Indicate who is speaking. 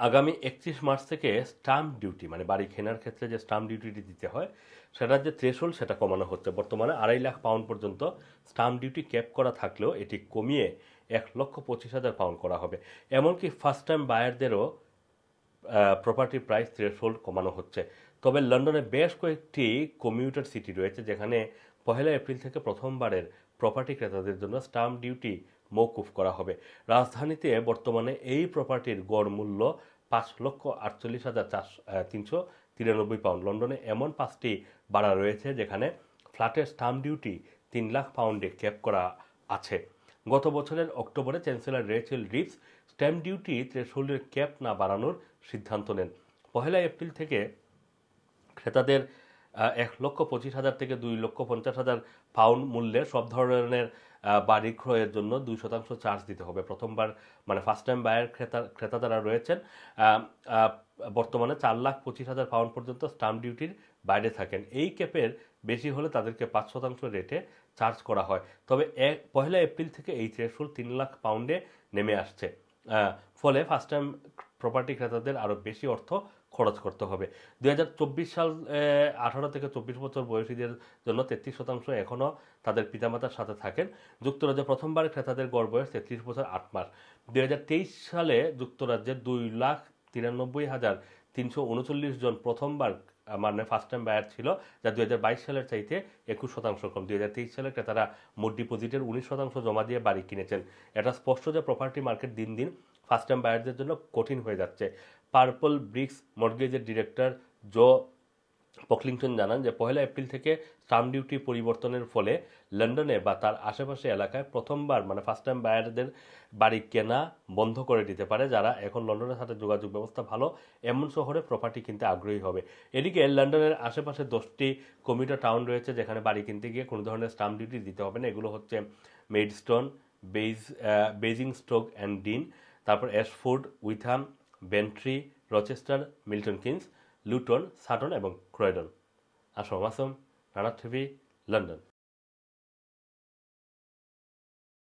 Speaker 1: আগামী একত্রিশ মার্চ থেকে স্টাম্প ডিউটি মানে বাড়ি কেনার ক্ষেত্রে যে স্টাম্প ডিউটিটি দিতে হয়, সেটার যে থ্রেশহোল্ড সেটা কমানো হচ্ছে। বর্তমানে আড়াই লাখ পাউন্ড পর্যন্ত স্টাম্প ডিউটি ক্যাপ করা থাকলেও এটি কমিয়ে এক লক্ষ পঁচিশ হাজার পাউন্ড করা হবে। এমনকি ফার্স্ট টাইম বায়ারদেরও প্রপার্টি প্রাইস থ্রেশহোল্ড কমানো হচ্ছে। তবে লন্ডনে বেশ কয়েকটি কমিউটার সিটি রয়েছে, যেখানে পহেলা এপ্রিল থেকে প্রথমবারের প্রপার্টি ক্রেতাদের জন্য স্টাম্প ডিউটি মৌকুফ করা হবে। রাজধানীতে বর্তমানে এই প্রপার্টির গড় মূল্য পাঁচ লক্ষ আটচল্লিশ হাজার চারশো তিনশো তিরানব্বই পাউন্ড লন্ডনে এমন পাঁচটি বাড়া রয়েছে যেখানে ফ্ল্যাটের স্টাম্প ডিউটি তিন লাখ পাউন্ডে ক্যাপ করা আছে। গত বছরের অক্টোবরে chancellor Rachel Reeves stamp duty থ্রেশহোল্ডের cap না বাড়ানোর সিদ্ধান্ত নেন। পহেলা এপ্রিল থেকে ক্রেতাদের এক লক্ষ পঁচিশ হাজার থেকে দুই লক্ষ পঞ্চাশ হাজার পাউন্ড মূল্যের সব ধরনের বাড়ি ক্রয়ের জন্য দুই শতাংশ চার্জ দিতে হবে। প্রথমবার মানে ফার্স্ট টাইম বায়ার ক্রেতা ক্রেতা যারা রয়েছেন বর্তমানে চার লাখ পঁচিশ হাজার পাউন্ড পর্যন্ত স্টাম্প ডিউটির বাইরে থাকেন। এই ক্যাপের বেশি হলে তাদেরকে পাঁচ শতাংশ রেটে চার্জ করা হয়। তবে এক পহেলা এপ্রিল থেকে এই থ্রেশহোল্ড তিন লাখ পাউন্ডে নেমে আসছে। ফলে ফার্স্ট টাইম প্রপার্টি ক্রেতাদের আরও বেশি অর্থ খরচ করতে হবে। দু হাজার চব্বিশ সাল আঠারো থেকে চব্বিশ বছর বয়সীদের জন্য তেত্রিশ শতাংশ এখনও তাদের পিতামাতার সাথে থাকেন। যুক্তরাজ্যে প্রথমবার ক্রেতাদের গড় বয়স তেত্রিশ বছর আট মাস। দুই হাজার তেইশ সালে যুক্তরাজ্যে দুই লাখ তিরানব্বই হাজার তিনশো উনচল্লিশ জন প্রথমবার মানে ফার্স্ট টাইম বায়ার ছিল, যা দুই হাজার বাইশ সালের চাইতে একুশ শতাংশ কম। দুই হাজার তেইশ সালে ক্রেতারা মোট ডিপোজিটের উনিশ শতাংশ জমা দিয়ে বাড়ি কিনেছেন। এটা স্পষ্ট যে প্রপার্টি মার্কেট দিন দিন ফার্স্ট টাইম বায়ারদের জন্য কঠিন হয়ে যাচ্ছে। পার্পল ব্রিক্স মর্গেজের ডিরেক্টর জো পকলিংটন জানান যে পহেলা এপ্রিল থেকে স্টাম্প ডিউটি পরিবর্তনের ফলে লন্ডনে বা তার আশেপাশে এলাকায় প্রথমবার মানে ফার্স্ট টাইম বায়ারদের বাড়ি কেনা বন্ধ করে দিতে পারে যারা এখন লন্ডনের সাথে যোগাযোগ ব্যবস্থা ভালো, এমন শহরে প্রপার্টি কিনতে আগ্রহী হবে। এদিকে লন্ডনের আশেপাশে দশটি কমিউটার টাউন রয়েছে যেখানে বাড়ি কিনতে গিয়ে কোনো ধরনের স্টাম্প ডিউটি দিতে হবে না। এগুলো হচ্ছে মেডস্টোন বেইজ বেজিং স্টোক অ্যান্ড ডিন তারপর Ashford Witham Braintree Rochester Milton Keynes Luton Sutton এবং ক্রয়ডন। আসম আসম নানা টিভি লন্ডন।